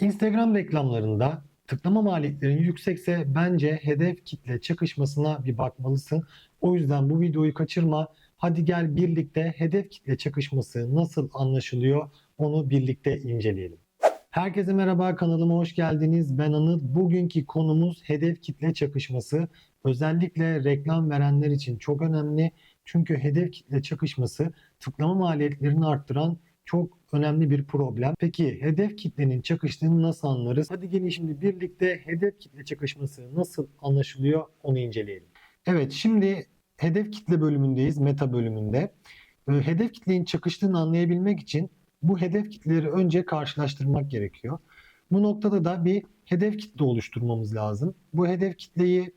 Instagram reklamlarında tıklama maliyetlerin yüksekse bence hedef kitle çakışmasına bir bakmalısın. O yüzden bu videoyu kaçırma. Hadi gel birlikte hedef kitle çakışması nasıl anlaşılıyor onu birlikte inceleyelim. Herkese merhaba kanalıma hoş geldiniz. Ben Anıl. Bugünkü konumuz hedef kitle çakışması. Özellikle reklam verenler için çok önemli. Çünkü hedef kitle çakışması tıklama maliyetlerini arttıran çok önemli bir problem. Peki hedef kitlenin çakıştığını nasıl anlarız? Hadi gelin şimdi birlikte hedef kitle çakışması nasıl anlaşılıyor onu inceleyelim. Evet şimdi hedef kitle bölümündeyiz, meta bölümünde. Ee, Hedef kitlenin çakıştığını anlayabilmek için bu hedef kitleleri önce karşılaştırmak gerekiyor. Bu noktada da bir hedef kitle oluşturmamız lazım. Bu hedef kitleyi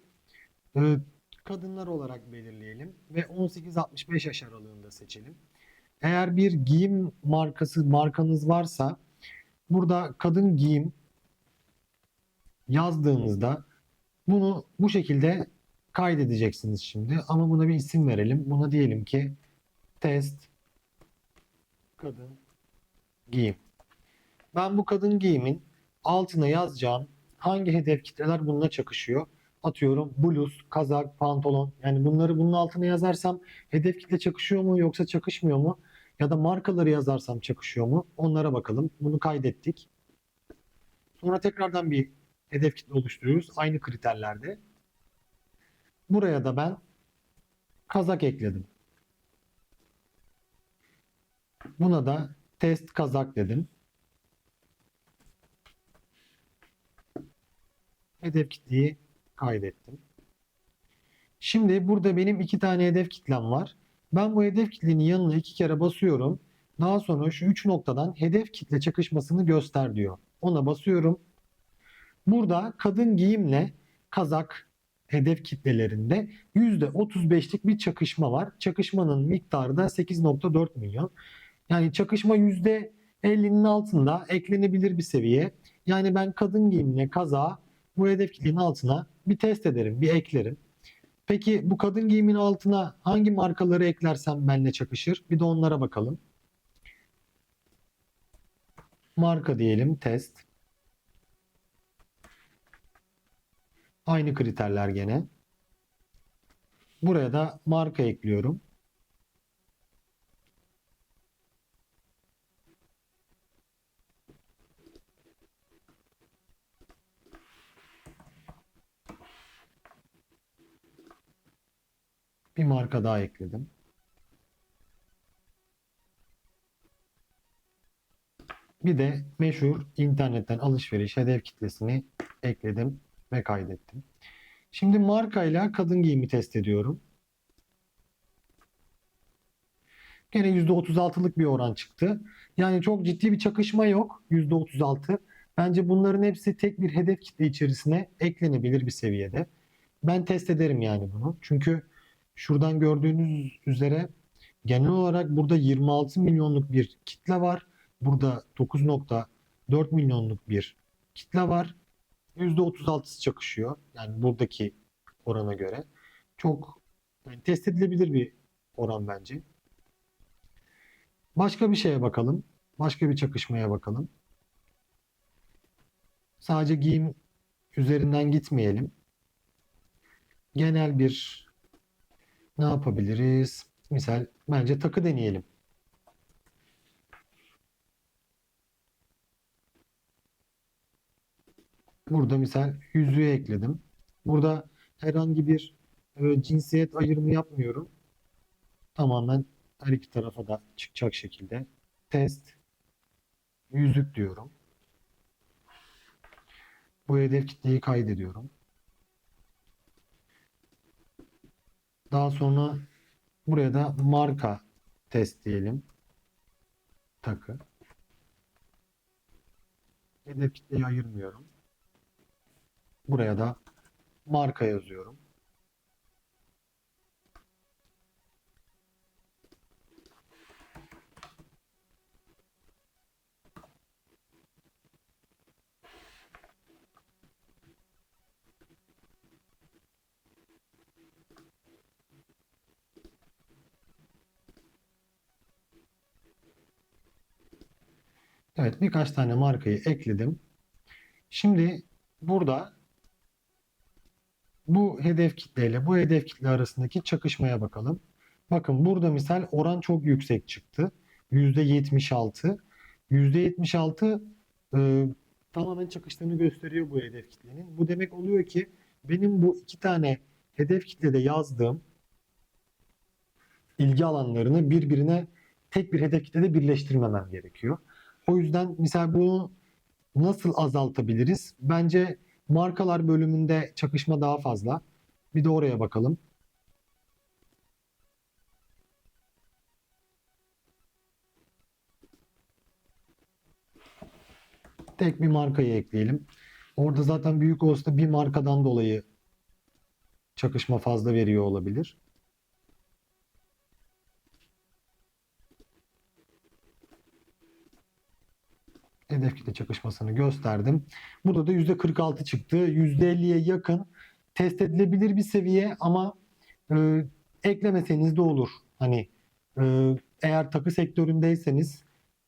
e, kadınlar olarak belirleyelim ve 18-65 yaş aralığında seçelim. Eğer bir giyim markası markanız varsa burada kadın giyim yazdığınızda bunu bu şekilde kaydedeceksiniz şimdi. Ama buna bir isim verelim. Buna diyelim ki test kadın giyim. Ben bu kadın giyimin altına yazacağım hangi hedef kitleler bununla çakışıyor? Atıyorum bluz, kazak, pantolon. Yani bunları bunun altına yazarsam hedef kitle çakışıyor mu yoksa çakışmıyor mu? Ya da markaları yazarsam çakışıyor mu? Onlara bakalım. Bunu kaydettik. Sonra tekrardan bir hedef kitle oluşturuyoruz. Aynı kriterlerde. Buraya da ben kazak ekledim. Buna da test kazak dedim. Hedef kitleyi kaydettim. Şimdi burada benim iki tane hedef kitlem var. Ben bu hedef kitlenin yanına iki kere basıyorum. Daha sonra şu üç noktadan hedef kitle çakışmasını göster diyor. Ona basıyorum. Burada kadın giyimle kazak hedef kitlelerinde %35'lik bir çakışma var. Çakışmanın miktarı da 8.4 milyon. Yani çakışma %50'nin altında eklenebilir bir seviye. Yani ben kadın giyimle kazağı bu hedef kitlenin altına bir test ederim, bir eklerim. Peki bu kadın giyimin altına hangi markaları eklersem benimle çakışır? Bir de onlara bakalım. Marka diyelim, test. Aynı kriterler gene. Buraya da marka ekliyorum. Bir marka daha ekledim. Bir de meşhur internetten alışveriş hedef kitlesini ekledim ve kaydettim. Şimdi markayla kadın giyimi test ediyorum. Gene %36'lık bir oran çıktı. Yani çok ciddi bir çakışma yok. %36. Bence bunların hepsi tek bir hedef kitle içerisine eklenebilir bir seviyede. Ben test ederim yani bunu. Çünkü şuradan gördüğünüz üzere genel olarak burada 26 milyonluk bir kitle var. Burada 9.4 milyonluk bir kitle var. %36'sı çakışıyor. Yani buradaki orana göre. Çok yani test edilebilir bir oran bence. Başka bir şeye bakalım. Başka bir çakışmaya bakalım. Sadece giyim üzerinden gitmeyelim. Genel bir ne yapabiliriz? Misal bence takı deneyelim. Burada misal yüzüğü ekledim. Burada herhangi bir e, cinsiyet ayrımı yapmıyorum. Tamamen her iki tarafa da çıkacak şekilde test yüzük diyorum. Bu hedef kitleyi kaydediyorum. Daha sonra buraya da marka test diyelim. Takı. Hedef kitleyi ayırmıyorum. Buraya da marka yazıyorum. Evet birkaç tane markayı ekledim. Şimdi burada bu hedef kitleyle bu hedef kitle arasındaki çakışmaya bakalım. Bakın burada misal oran çok yüksek çıktı. %76. %76 e, tamamen çakıştığını gösteriyor bu hedef kitlenin. Bu demek oluyor ki benim bu iki tane hedef kitlede yazdığım ilgi alanlarını birbirine tek bir hedef kitlede birleştirmemem gerekiyor. O yüzden misal bunu nasıl azaltabiliriz? Bence markalar bölümünde çakışma daha fazla. Bir de oraya bakalım. Tek bir markayı ekleyelim. Orada zaten büyük olsa bir markadan dolayı çakışma fazla veriyor olabilir. Kitle çakışmasını gösterdim. Burada da %46 çıktı. %50'ye yakın test edilebilir bir seviye ama e, eklemeseniz de olur. Hani e, eğer takı sektöründeyseniz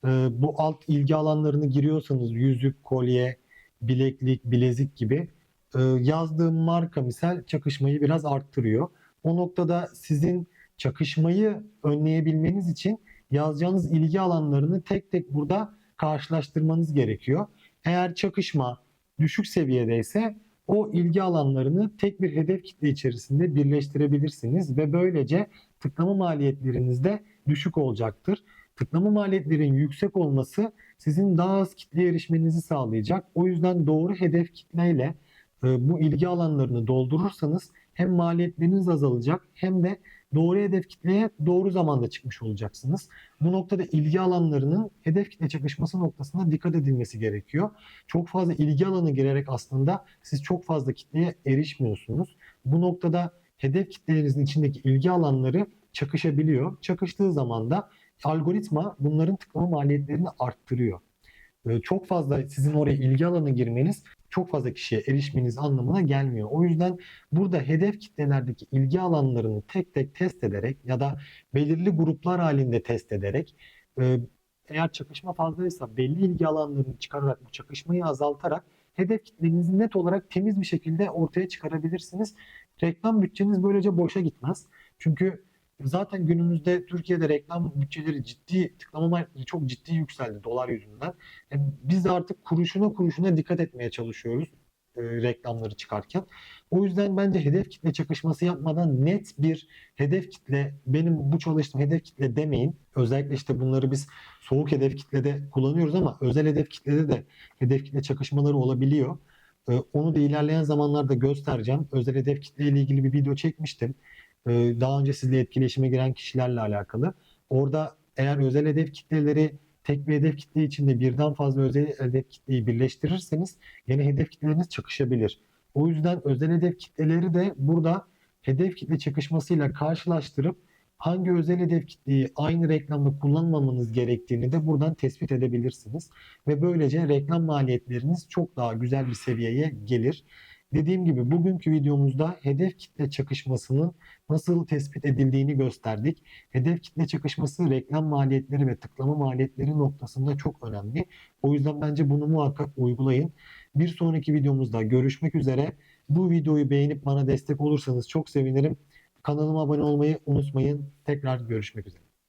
e, bu alt ilgi alanlarını giriyorsanız yüzük, kolye, bileklik, bilezik gibi e, yazdığım marka misal çakışmayı biraz arttırıyor. O noktada sizin çakışmayı önleyebilmeniz için yazacağınız ilgi alanlarını tek tek burada karşılaştırmanız gerekiyor. Eğer çakışma düşük seviyedeyse o ilgi alanlarını tek bir hedef kitle içerisinde birleştirebilirsiniz ve böylece tıklama maliyetleriniz de düşük olacaktır. Tıklama maliyetlerin yüksek olması sizin daha az kitleye erişmenizi sağlayacak. O yüzden doğru hedef kitleyle e, bu ilgi alanlarını doldurursanız hem maliyetleriniz azalacak hem de doğru hedef kitleye doğru zamanda çıkmış olacaksınız. Bu noktada ilgi alanlarının hedef kitle çakışması noktasında dikkat edilmesi gerekiyor. Çok fazla ilgi alanı girerek aslında siz çok fazla kitleye erişmiyorsunuz. Bu noktada hedef kitlelerinizin içindeki ilgi alanları çakışabiliyor. Çakıştığı zaman da algoritma bunların tıklama maliyetlerini arttırıyor. Ee, Çok fazla sizin oraya ilgi alanı girmeniz çok fazla kişiye erişmeniz anlamına gelmiyor. O yüzden burada hedef kitlelerdeki ilgi alanlarını tek tek test ederek ya da belirli gruplar halinde test ederek e, eğer çakışma fazlaysa belli ilgi alanlarını çıkararak bu çakışmayı azaltarak hedef kitlenizi net olarak temiz bir şekilde ortaya çıkarabilirsiniz. Reklam bütçeniz böylece boşa gitmez. Çünkü zaten günümüzde Türkiye'de reklam bütçeleri ciddi tıklama maliyetleri çok ciddi yükseldi dolar yüzünden. E, biz artık kuruşuna kuruşuna dikkat etmeye çalışıyoruz e, reklamları çıkarken. O yüzden bence hedef kitle çakışması yapmadan net bir hedef kitle benim bu çalıştığım hedef kitle demeyin. Özellikle işte bunları biz soğuk hedef kitlede kullanıyoruz ama özel hedef kitlede de hedef kitle çakışmaları olabiliyor. E, onu da ilerleyen zamanlarda göstereceğim. Özel hedef kitle ile ilgili bir video çekmiştim. E, daha önce sizle etkileşime giren kişilerle alakalı. Orada eğer özel hedef kitleleri tek bir hedef kitle içinde birden fazla özel hedef kitleyi birleştirirseniz yine hedef kitleleriniz çakışabilir. O yüzden özel hedef kitleleri de burada hedef kitle çakışmasıyla karşılaştırıp hangi özel hedef kitleyi aynı reklamda kullanmamanız gerektiğini de buradan tespit edebilirsiniz. Ve böylece reklam maliyetleriniz çok daha güzel bir seviyeye gelir. Dediğim gibi bugünkü videomuzda hedef kitle çakışmasının nasıl tespit edildiğini gösterdik. Hedef kitle çakışması reklam maliyetleri ve tıklama maliyetleri noktasında çok önemli. O yüzden bence bunu muhakkak uygulayın. Bir sonraki videomuzda görüşmek üzere. Bu videoyu beğenip bana destek olursanız çok sevinirim. Kanalıma abone olmayı unutmayın. Tekrar görüşmek üzere.